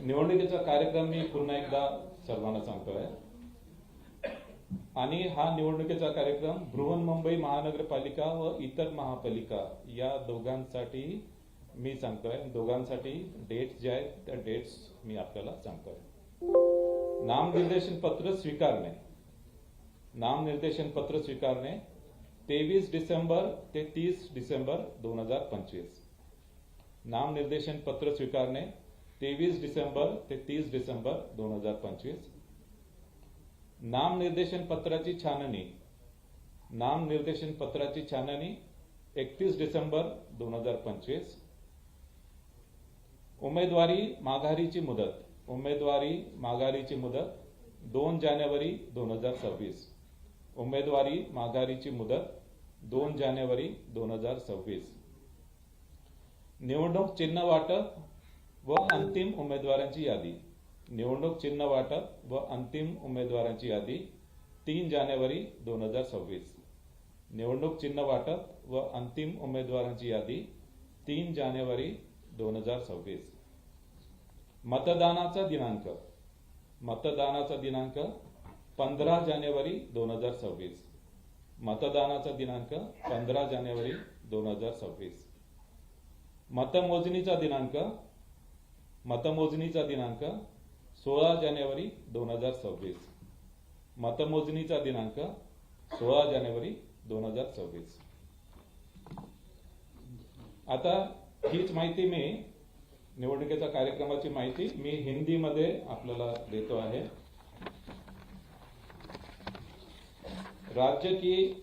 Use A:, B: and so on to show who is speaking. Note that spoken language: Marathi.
A: निवडणुकीचा कार्यक्रम मी पुन्हा एकदा सर्वांना सांगतोय. आणि हा निवडणुकीचा कार्यक्रम बृहन्मुंबई महानगरपालिका व इतर महापालिका या दोघांसाठी मी सांगतोय. दोघांसाठी डेट्स जे आहेत त्या डेट्स मी आपल्याला सांगतोय. नामनिर्देशन पत्र स्वीकारणे. नामनिर्देशन पत्र स्वीकारणे तेवीस डिसेंबर ते तीस डिसेंबर दोन हजार पंचवीस. नामनिर्देशन पत्र स्वीकारणे तेवीस डिसेंबर ते तीस डिसेंबर दोन हजार पंचवीस. नामनिर्देशन पत्राची छाननी. नामनिर्देशन पत्राची छाननी एकतीस डिसेंबर दोन हजार पंचवीस. उमेदवारी माघारीची मुदत. उमेदवारी माघारीची मुदत दोन जानेवारी दोन हजार सव्वीस. उमेदवारी माघारीची मुदत दोन जानेवारी दोन हजार सव्वीस. निवडणूक चिन्ह वाटप व अंतिम उमेदवारांची यादी. निवडणूक चिन्ह वाटप व अंतिम उमेदवारांची यादी तीन जानेवारी दोन हजार सव्वीस. निवडणूक चिन्ह वाटप व अंतिम उमेदवारांची यादी तीन जानेवारी दोन हजार सव्वीस. मतदानाचा दिनांक. मतदानाचा दिनांक पंधरा जानेवारी दोन हजार सव्वीस. मतदानाचा दिनांक पंधरा जानेवारी दोन हजार सव्वीस. मतमोजणीचा दिनांक मतमोजणीचा दिनांक सोळा जानेवारी दोन हजार सव्वीस. मतमोजणीचा दिनांक सोळा जानेवारी दोन हजार सव्वीस. आता हीच माहिती मी निवडणुकीच्या कार्यक्रमाची माहिती मी हिंदीमध्ये आपल्याला देतो आहे. राज्य की